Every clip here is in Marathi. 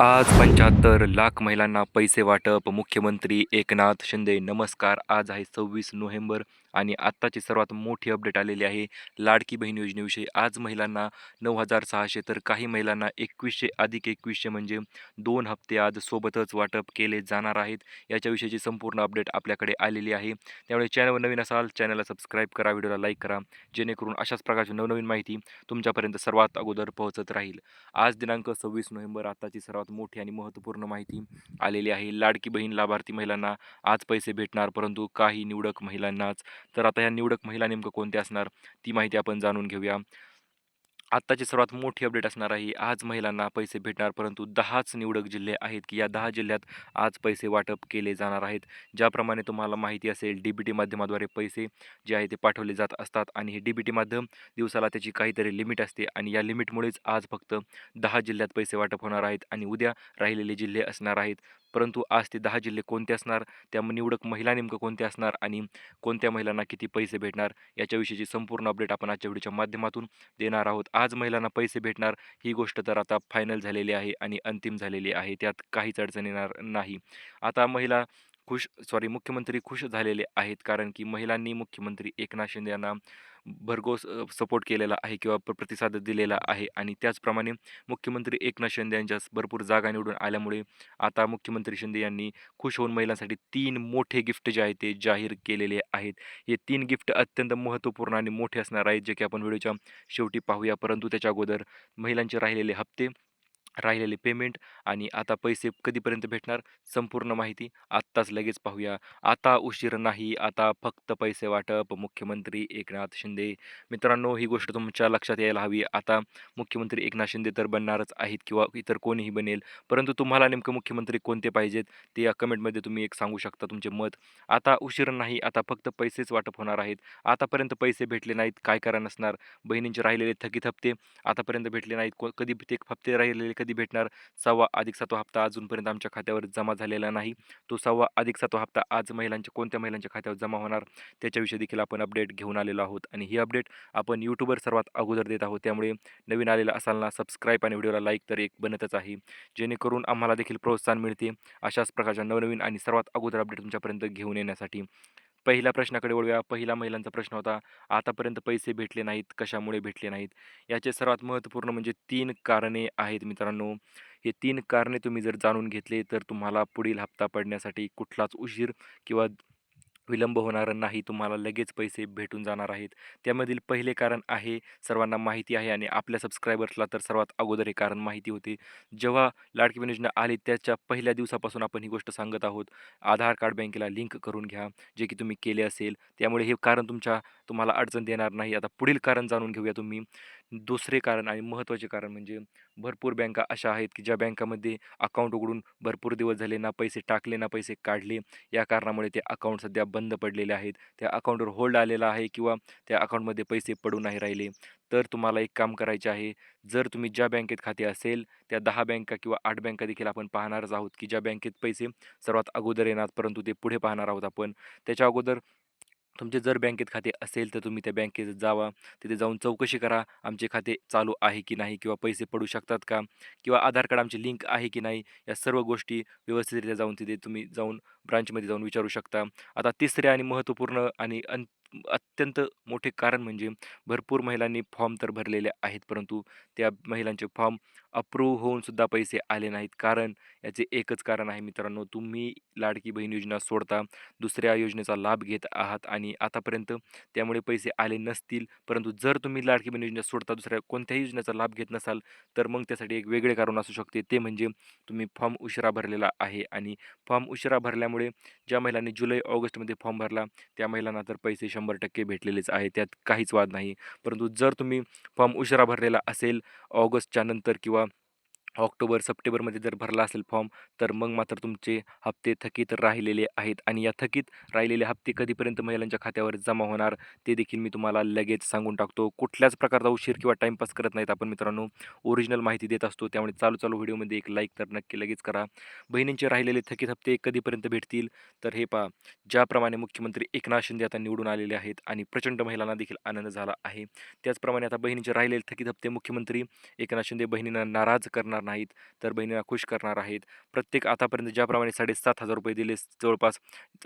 आज पंच्याहत्तर लाख महिलांना पैसे वाटप. मुख्यमंत्री एकनाथ शिंदे नमस्कार. आज आहे सव्वीस नोव्हेंबर. आणि आत्ताची सर्वात मोठी अपडेट आलेली आहे लाडकी बहीण योजनेविषयी. आज महिलांना नऊ हजार सहाशे तर काही महिलांना एकवीसशे अधिक एकवीसशे म्हणजे दोन हप्ते आज सोबतच वाटप केले जाणार आहेत. याच्याविषयीची संपूर्ण अपडेट आपल्याकडे आलेली आहे. त्यामुळे चॅनलवर नवीन असाल चॅनलला सबस्क्राईब करा व्हिडिओला लाईक करा. जेणेकरून अशाच प्रकारची नवनवीन माहिती तुमच्यापर्यंत सर्वात अगोदर पोहोचत राहील. आज दिनांक सव्वीस नोव्हेंबर आताची सर्वात मोठी आणि महत्त्वपूर्ण माहिती आलेली आहे. लाडकी बहीण लाभार्थी महिलांना आज पैसे भेटणार परंतु काही निवडक महिलांनाच तर आता ह्या निवडक महिला नेमकं कोणत्या असणार? ती माहिती आपण जाणून घेऊया. आत्ताची सर्वात मोठी अपडेट असणार आहे आज महिलांना पैसे भेटणार परंतु दहाच निवडक जिल्हे आहेत की या दहा जिल्ह्यात आज पैसे वाटप केले जाणार आहेत. ज्याप्रमाणे तुम्हाला माहिती असेल डी बी टी माध्यमाद्वारे पैसे जे आहे ते पाठवले जात असतात आणि हे डी बी टी माध्यम दिवसाला त्याची काहीतरी लिमिट असते आणि या लिमिटमुळेच आज फक्त दहा जिल्ह्यात पैसे वाटप होणार आहेत आणि उद्या राहिलेले जिल्हे असणार आहेत. परंतु आज ते दहा जिल्हे कोणते असणार? त्या निवडक महिला नेमकं कोणते असणार? आणि कोणत्या महिलांना किती पैसे भेटणार? याच्याविषयीची संपूर्ण अपडेट आपण आजच्या व्हिडिओच्या माध्यमातून देणार आहोत. आज महिलांना पैसे भेटणार ही गोष्ट तर आता फायनल झालेली आहे आणि अंतिम झालेली आहे. त्यात काहीच अडचण येणार नाही. आता महिला खुश सॉरी मुख्यमंत्री खुश झालेले आहेत. कारण की महिलांनी मुख्यमंत्री एकनाथ शिंदे यांना भरघोस सपोर्ट केलेला आहे किंवा प्र- प्रतिसाद दिलेला आहे. आणि त्याचप्रमाणे मुख्यमंत्री एकनाथ शिंदे यांच्या भरपूर जागा निवडून आल्यामुळे आता मुख्यमंत्री शिंदे यांनी खुश होऊन महिलांसाठी तीन मोठे गिफ्ट जे आहेत ते जाहीर केलेले आहेत. हे तीन गिफ्ट अत्यंत महत्त्वपूर्ण आणि मोठे असणार आहेत जे की आपण व्हिडिओच्या शेवटी पाहूया. परंतु त्याच्या अगोदर महिलांचे राहिलेले हप्ते राहिलेले पेमेंट आणि आता पैसे कधीपर्यंत भेटणार? संपूर्ण माहिती आत्ताच लगेच पाहूया. आता उशीर नाही आता फक्त पैसे वाटप. मुख्यमंत्री एकनाथ शिंदे. मित्रांनो ही गोष्ट तुमच्या लक्षात यायला हवी. आता मुख्यमंत्री एकनाथ शिंदे तर बनणारच आहेत किंवा इतर कोणीही बनेल. परंतु तुम्हाला नेमकं मुख्यमंत्री कोणते पाहिजेत? ते या कमेंटमध्ये तुम्ही एक सांगू शकता तुमचे मत. आता उशीर नाही आता फक्त पैसेच वाटप होणार आहेत. आतापर्यंत पैसे भेटले नाहीत काय करा नसणार बहिणींचे राहिलेले थकीत हप्ते आतापर्यंत भेटले नाहीत. को कधी ते हप्ते राहिलेले कधी भेटणार? सव्वा अधिक सातवा हप्ता अजूनपर्यंत आमच्या खात्यावर जमा झालेला नाही. तो सव्वा अधिक सातवा हप्ता आज महिलांच्या कोणत्या महिलांच्या खात्यावर जमा होणार? त्याच्याविषयी देखील आपण अपडेट घेऊन आलेलो आहोत. आणि ही अपडेट आपण यूट्यूबवर सर्वात अगोदर देत आहोत. त्यामुळे नवीन आलेला असाल ना सबस्क्राईब आणि व्हिडिओला लाईक तर एक बनतच आहे. जेणेकरून आम्हाला देखील प्रोत्साहन मिळते. अशाच प्रकारच्या नवनवीन आणि सर्वात अगोदर अपडेट तुमच्यापर्यंत घेऊन येण्यासाठी. पहिल्या प्रश्नाकडे वळूया. पहिला महिलांचा प्रश्न होता आतापर्यंत पैसे भेटले नाहीत कशामुळे भेटले नाहीत? याचे सर्वात महत्त्वपूर्ण म्हणजे तीन कारणे आहेत मित्रांनो. हे तीन कारणे तुम्ही जर जाणून घेतले तर तुम्हाला पुढील हप्ता पडण्यासाठी कुठलाच उशीर किंवा विलंब होणार नाही तुम्हाला लगेच पैसे भेटून जाणार आहेत. त्यामधील पहिले कारण आहे सर्वांना माहिती आहे आणि आपल्या सबस्क्रायबर्सला तर सर्वात अगोदर हे कारण माहिती होते. जेव्हा लाडकी बहीण योजना आली त्याच्या पहिल्या दिवसापासून आपण ही गोष्ट सांगत आहोत. आधार कार्ड बँकेला लिंक करून घ्या जे की तुम्ही केले असेल. त्यामुळे हे कारण तुमच्या तुम्हाला अडचण देणार नाही. आता पुढील कारण जाणून घेऊया तुम्ही. दुसरे कारण आणि महत्त्वाचे कारण म्हणजे भरपूर बँका अशा आहेत की ज्या बँकामध्ये अकाउंट उघडून भरपूर दिवस झाले ना पैसे टाकले ना पैसे काढले. या कारणामुळे ते अकाउंट सध्या बंद पडलेले आहेत. त्या अकाउंटवर होल्ड आलेला आहे किंवा त्या अकाउंटमध्ये पैसे पडू नाही राहिले. तर तुम्हाला एक काम करायचे आहे. जर तुम्ही ज्या बँकेत खाते असेल त्या दहा बँका किंवा आठ बँका देखील आपण पाहणारच आहोत की ज्या बँकेत पैसे सर्वात अगोदर येणार परंतु ते पुढे पाहणार आहोत आपण. त्याच्या अगोदर तुमचे जर बँकेत खाते असेल तर तुम्ही त्या बँकेत जावा. तिथे जाऊन चौकशी करा आमचे खाते चालू आहे की नाही किंवा पैसे पडू शकतात का? किंवा आधार कार्ड आमची लिंक आहे की नाही? या सर्व गोष्टी व्यवस्थितरित्या जाऊन तिथे तुम्ही जाऊन ब्रांचमध्ये जाऊन विचारू शकता. आता तिसरे आणि महत्त्वपूर्ण आणि अन अत्यंत मोठे कारण म्हणजे भरपूर महिलांनी फॉर्म तर भरलेले आहेत परंतु त्या महिलांचे फॉर्म अप्रूव्ह होऊन सुद्धा पैसे आले नाहीत. कारण याचे एकच कारण आहे मित्रांनो तुम्ही लाडकी बहीण योजना सोडता दुसऱ्या योजनेचा लाभ घेत आहात आणि आतापर्यंत त्यामुळे पैसे आले नसतील. परंतु जर तुम्ही लाडकी बहीण योजना सोडता दुसऱ्या कोणत्याही योजनेचा लाभ घेत नसाल तर मग त्यासाठी एक वेगळे कारण असू शकते. ते म्हणजे तुम्ही फॉर्म उशिरा भरलेला आहे आणि फॉर्म उशिरा भरल्यामुळे ज्या महिलांनी जुलै ऑगस्टमध्ये फॉर्म भरला त्या महिलांना तर पैसे शंभर टक्के भेटलेलेच आहे त्यात काहीच वाद नाही. परंतु जर तुम्ही फॉर्म उशिरा भरलेला असेल ऑगस्टच्या नंतर किंवा ऑक्टोबर सप्टेंबरमध्ये जर भरला असेल फॉर्म तर मग मात्र तुमचे हप्ते थकीत राहिलेले आहेत आणि या थकीत राहिलेले हप्ते कधीपर्यंत महिलांच्या खात्यावर जमा होणार ते देखील मी तुम्हाला लगेच सांगून टाकतो. कुठल्याच प्रकारचा उशीर किंवा टाईमपास करत नाहीत आपण मित्रांनो. ओरिजिनल माहिती देत असतो त्यामुळे चालू चालू व्हिडिओमध्ये एक लाईक तर नक्की लगेच करा. बहिणींचे राहिलेले थकीत हप्ते कधीपर्यंत भेटतील? तर हे पहा ज्याप्रमाणे मुख्यमंत्री एकनाथ शिंदे आता निवडून आलेले आहेत आणि प्रचंड महिलांना देखील आनंद झाला आहे. त्याचप्रमाणे आता बहिणींचे राहिलेले थकीत हप्ते मुख्यमंत्री एकनाथ शिंदे बहिणींना नाराज करणार करणार नाहीत तर बहिणीला खुश करणार आहेत. प्रत्येक आतापर्यंत ज्याप्रमाणे साडेसात हजार रुपये दिले जवळपास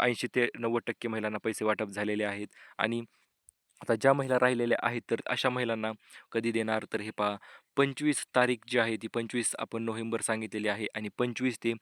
ऐंशी ते नव्वद टक्के महिलांना पैसे वाटप झालेले आहेत. आणि आता ज्या महिला राहिलेल्या आहेत तर अशा महिलांना कधी देणार? तर हे पहा पंचवीस तारीख जी आहे ती पंचवीस आपण नोव्हेंबर सांगितलेली आहे. आणि पंचवीस ते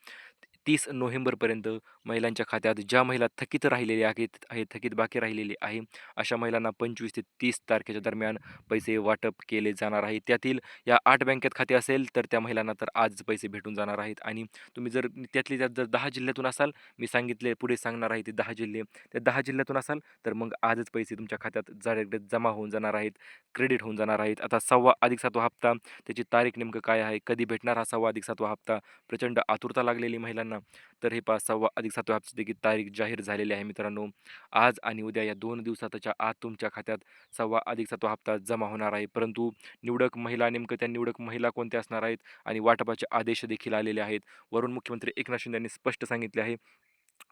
तीस नोव्हेंबरपर्यंत महिलांच्या खात्यात ज्या महिला थकीत राहिलेल्या आहेत आहे थकीत बाकी राहिलेली आहे अशा महिलांना पंचवीस ते तीस तारखेच्या दरम्यान पैसे वाटप केले जाणार आहे. त्यातील या आठ बँकेत खाते असेल तर त्या महिलांना तर आज पैसे भेटून जाणार आहेत. आणि तुम्ही जर त्यातली त्यात जर दहा जिल्ह्यातून असाल मी सांगितले पुढे सांगणार आहे ते दहा जिल्हे. त्या दहा जिल्ह्यातून असाल तर मग आजच पैसे तुमच्या खात्यात डायरेक्ट जमा होऊन जाणार आहेत क्रेडिट होऊन जाणार आहेत. आता सव्वा अधिक सातवा हप्ता त्याची तारीख नेमकं काय आहे कधी भेटणार हा सव्वा अधिक सातवा हप्ता? प्रचंड आतुरता लागलेली महिलांना. तर हे पाच सव्वा अधिक सातव्या हप्त्याची देखील तारीख जाहीर झालेली आहे मित्रांनो. आज आणि उद्या या दोन दिवसाच्या आत तुमच्या खात्यात सव्वा अधिक सातवा हप्ता जमा होणार आहे. परंतु निवडक महिला नेमकं त्या निवडक महिला कोणत्या असणार आहेत? आणि वाटपाचे आदेश देखील आलेले आहेत. वरून मुख्यमंत्री एकनाथ शिंदे यांनी स्पष्ट सांगितले आहे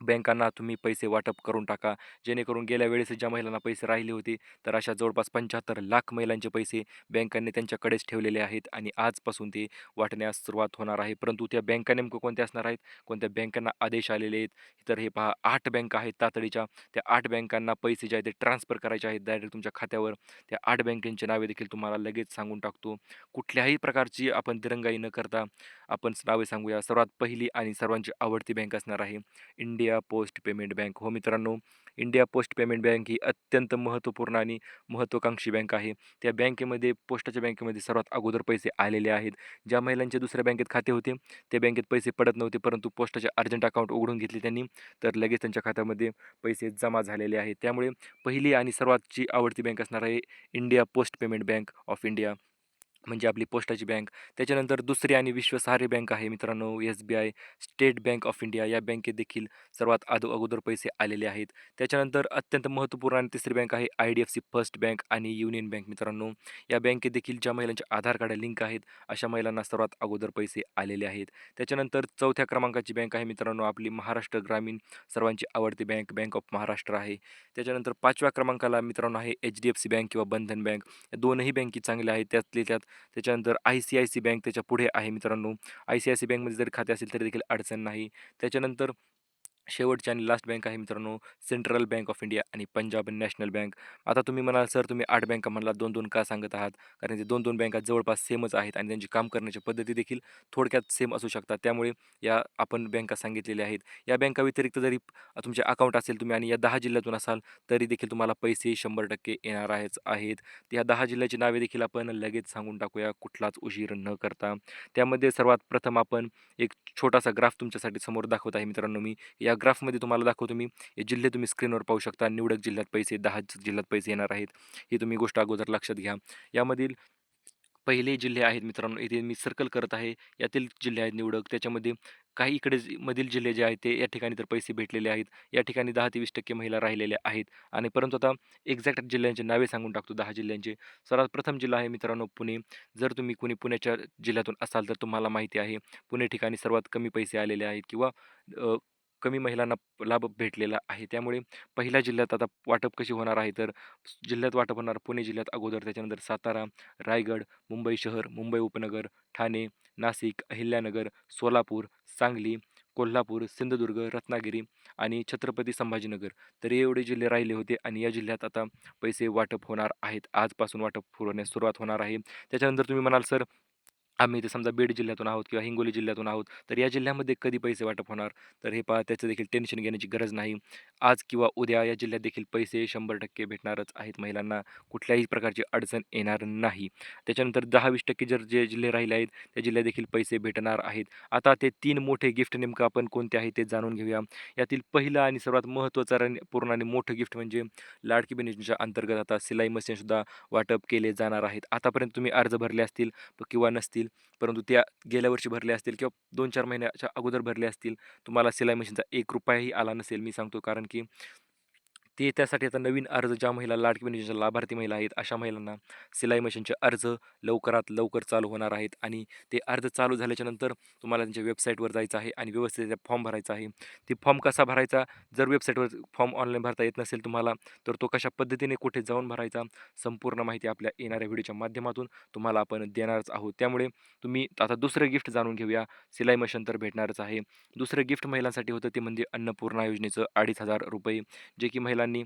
बँकांना तुम्ही पैसे वाटप करून टाका. जेणेकरून गेल्या वेळेस ज्या महिलांना पैसे राहिले होते तर अशा जवळपास पंच्याहत्तर लाख महिलांचे पैसे बँकांनी त्यांच्याकडेच ठेवलेले आहेत आणि आजपासून ते वाटण्यास सुरुवात होणार आहे. परंतु त्या बँका नेमकं कोणत्या असणार आहेत? कोणत्या बँकांना आदेश आलेले आहेत? तर हे पहा आठ बँका आहेत तातडीच्या. त्या आठ बँकांना पैसे जे आहेत ते ट्रान्सफर करायचे आहेत डायरेक्ट तुमच्या खात्यावर. त्या आठ बँकेचे नावे देखील तुम्हाला लगेच सांगून टाकतो. कुठल्याही प्रकारची आपण दिरंगाई न करता आपण नावे सांगूया. सर्वात पहिली आणि सर्वांची आवडती बँक असणार आहे इंडिया पोस्ट पेमेंट बँक. हो मित्रांनो इंडिया पोस्ट पेमेंट बँक ही अत्यंत महत्त्वपूर्ण आणि महत्त्वाकांक्षी बँक आहे. त्या बँकेमध्ये पोस्टाच्या बँकेमध्ये सर्वात अगोदर पैसे आलेले आहेत. ज्या महिलांचे दुसऱ्या बँकेत खाते होते त्या बँकेत पैसे पडत नव्हते परंतु पोस्टाचे अर्जंट अकाउंट उघडून घेतले त्यांनी तर लगेच त्यांच्या खात्यामध्ये पैसे जमा झालेले आहेत. त्यामुळे पहिली आणि सर्वातची आवडती बँक असणार आहे India post payment bank of India. म्हणजे आपली पोस्टाची बँक. त्याच्यानंतर दुसरी आणि विश्वसहारी बँक आहे मित्रांनो S B I state bank of India. या बँकेत देखील सर्वात अदो अगोदर पैसे आलेले आहेत. त्याच्यानंतर अत्यंत महत्त्वपूर्ण आणि तिसरी बँक आहे I D F C first bank आणि युनियन बँक मित्रांनो. या बँकेत देखील ज्या महिलांचे आधार कार्ड लिंक आहेत अशा महिलांना सर्वात अगोदर पैसे आलेले आहेत. त्याच्यानंतर चौथ्या क्रमांकाची बँक आहे मित्रांनो आपली महाराष्ट्र ग्रामीण सर्वांची आवडती बँक बँक ऑफ महाराष्ट्र आहे. त्याच्यानंतर पाचव्या क्रमांकाला मित्रांनो आहे H D F C bank किंवा बंधन बँक. या दोनही बँकी चांगल्या आहेत. त्यातले त्यात त्याच्यानंतर I C I C bank त्याच्या पुढे आहे मित्रांनो. आय सी आय सी बँकमध्ये जर खाते असेल तरी देखील अडचण नाही. त्याच्यानंतर शेवटची आणि लास्ट बँक आहे मित्रांनो सेंट्रल बँक ऑफ इंडिया आणि पंजाब नॅशनल बँक आता तुम्ही म्हणाल सर तुम्ही आठ बँका म्हणला दोन दोन का सांगत आहात? कारण ते दोन दोन बँका जवळपास सेमच आहेत आणि त्यांची काम करण्याची पद्धती देखील थोडक्यात सेम असू शकतात. त्यामुळे या आपण बँका सांगितलेल्या आहेत. या बँका व्यतिरिक्त जरी तुमचे अकाउंट असेल तुम्ही आणि या दहा जिल्ह्यातून असाल तरी देखील तुम्हाला पैसे शंभर टक्के येणार आहेच आहेत. या दहा जिल्ह्याची नावे देखील आपण लगेच सांगून टाकूया कुठलाच उशीर न करता. त्यामध्ये सर्वात प्रथम आपण एक छोटासा ग्राफ तुमच्यासाठी समोर दाखवत आहे मित्रांनो मी. या ग्राफमध्ये तुम्हाला दाखवतो मी. हे जिल्हे तुम्ही स्क्रीनवर पाहू शकता. निवडक जिल्ह्यात पैसे दहा जिल्ह्यात पैसे येणार आहेत. ही तुम्ही गोष्ट अगोदर लक्षात घ्या. यामधील पहिले जिल्हे आहेत मित्रांनो. इथे मी सर्कल करत आहे. यातील जिल्हे आहेत निवडक. त्याच्यामध्ये काही इकडे मधील जिल्हे जे आहेत ते या ठिकाणी तर पैसे भेटलेले आहेत. या ठिकाणी दहा ते वीस टक्के महिला राहिलेल्या आहेत. आणि परंतु आता एक्झॅक्ट जिल्ह्यांचे नावे सांगून टाकतो दहा जिल्ह्यांचे. सर्वात प्रथम जिल्हा आहे मित्रांनो पुणे. जर तुम्ही कुणी पुण्याच्या जिल्ह्यातून असाल तर तुम्हाला माहिती आहे. पुणे ठिकाणी सर्वात कमी पैसे आलेले आहेत किंवा कमी महिलांना लाभ भेटलेला आहे. त्यामुळे पहिल्या जिल्ह्यात आता वाटप कशी होणार आहे? तर जिल्ह्यात वाटप होणार पुणे जिल्ह्यात अगोदर त्याच्यानंतर सातारा रायगड मुंबई शहर मुंबई उपनगर ठाणे नाशिक अहिल्यानगर सोलापूर सांगली कोल्हापूर सिंधुदुर्ग रत्नागिरी आणि छत्रपती संभाजीनगर. तर हे एवढे जिल्हे राहिले होते आणि या जिल्ह्यात आता पैसे वाटप होणार आहेत. आजपासून वाटप पुरवण्यास सुरुवात होणार आहे. त्याच्यानंतर तुम्ही म्हणाल सर आम्ही इथे समजा बीड जिल्ह्यातून आहोत किंवा हिंगोली जिल्ह्यातून आहोत तर या जिल्ह्यामध्ये कधी पैसे वाटप होणार? तर हे पहा त्याचं देखील टेन्शन घेण्याची गरज नाही. आज किंवा उद्या या जिल्ह्यात देखील पैसे शंभर टक्के भेटणारच आहेत महिलांना. कुठल्याही प्रकारची अडचण येणार नाही. त्याच्यानंतर दहा वीस टक्के जर जे जिल्हे राहिले आहेत त्या जिल्ह्यात देखील पैसे भेटणार आहेत. आता ते तीन मोठे गिफ्ट नेमकं आपण कोणते आहे ते जाणून घेऊया. यातील पहिलं आणि सर्वात महत्त्वाचं आणि पूर्ण आणि मोठं गिफ्ट म्हणजे लाडकी बहीण योजनेच्या अंतर्गत आता सिलाई मशीनसुद्धा वाटप केले जाणार आहेत. आतापर्यंत तुम्ही अर्ज भरले असतील किंवा नसतील परंतु त्या गेल्या वर्षी भरले असतील किंवा दोन चार महिन्याच्या अगोदर भरले असतील तुम्हाला सिलाई मशीनचा एक रुपयाही आला नसेल मी सांगतो. कारण की ते त्यासाठी आता नवीन अर्ज ज्या महिला लाडकी बहीण योजनेच्या लाभार्थी महिला आहेत अशा महिलांना सिलाई मशीनचे अर्ज लवकरात लवकर चालू होणार आहेत आणि ते अर्ज चालू झाल्याच्यानंतर तुम्हाला त्यांच्या वेबसाईटवर जायचं आहे आणि व्यवस्थित फॉर्म भरायचा आहे. ते फॉर्म कसा भरायचा? जर वेबसाईटवर फॉर्म ऑनलाईन भरता येत नसेल तुम्हाला तर तो कशा पद्धतीने कुठे जाऊन भरायचा? संपूर्ण माहिती आपल्या येणाऱ्या व्हिडिओच्या माध्यमातून तुम्हाला आपण देणारच आहोत. त्यामुळे तुम्ही आता दुसरं गिफ्ट जाणून घेऊया. सिलाई मशीन तर भेटणारच आहे. दुसरं गिफ्ट महिलांसाठी होतं ते म्हणजे अन्नपूर्णा योजनेचं अडीच हजार रुपये जे की महिला महिलांनी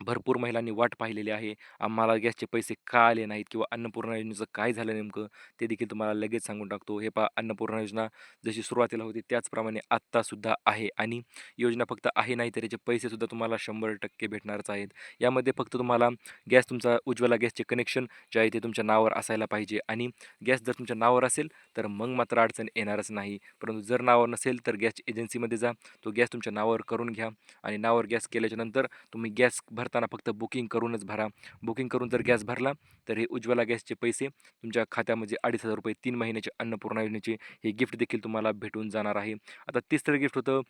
भरपूर महिलांनी वाट पाहिलेली आहे. आम्हाला गॅसचे पैसे का आले नाहीत किंवा अन्नपूर्णा योजनेचं काय झालं नेमकं ते देखील तुम्हाला लगेच सांगून टाकतो. हे पहा अन्नपूर्णा योजना जशी सुरुवातीला होती त्याचप्रमाणे आत्तासुद्धा आहे आणि योजना फक्त आहे नाही तर याचे पैसेसुद्धा तुम्हाला शंभर टक्के भेटणारच आहेत. यामध्ये फक्त तुम्हाला गॅस तुमचा उज्ज्वला गॅसचे कनेक्शन जे आहे ते तुमच्या नावावर असायला पाहिजे आणि गॅस जर तुमच्या नावावर असेल तर मग मात्र अडचण येणारच नाही. परंतु जर नावावर नसेल तर गॅस एजन्सीमध्ये जा तो गॅस तुमच्या नावावर करून घ्या आणि नावावर गॅस केल्याच्यानंतर तुम्ही गॅस भर भरताना फक्त बुकिंग करूनच भरा. बुकिंग करून जर गॅस भरला तर हे उज्ज्वला गॅसचे पैसे तुमच्या खात्यामध्ये अडीच हजार रुपये तीन महिन्याचे अन्नपूर्णा योजनेचे हे गिफ्ट देखील तुम्हाला भेटून जाणार आहे. आता तिसरं गिफ्ट होतं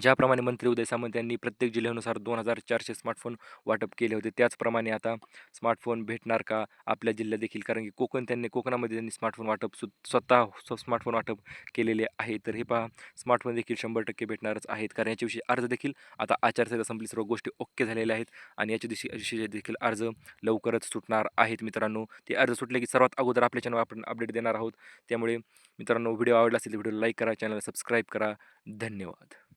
ज्याप्रमाणे मंत्री उदय सामंत यांनी प्रत्येक जिल्ह्यानुसार दोन हजार चारशे स्मार्टफोन वाटप केले होते. त्याचप्रमाणे आता स्मार्टफोन भेटणार का आपल्या जिल्ह्यात देखील? कारण की कोकण त्यांनी कोकणामध्ये त्यांनी स्मार्टफोन वाटप सु स्वतः स्मार्टफोन वाटप केलेले आहे. तर हे पहा स्मार्टफोन देखील शंभर टक्के भेटणारच आहेत. कारण याच्याविषयी अर्ज देखील आता आचारसंहिता संपली सर्व गोष्टी ओके झालेल्या आहेत. आणि याच्या दिवशी विषयी देखील अर्ज लवकरच सुटणार आहेत मित्रांनो. ते अर्ज सुटले की सर्वात अगोदर आपल्या चॅनल आपण अपडेट देणार आहोत. त्यामुळे मित्रांनो व्हिडिओ आवडला असेल तर व्हिडिओ लाईक करा चॅनलला सबस्क्राईब करा. धन्यवाद.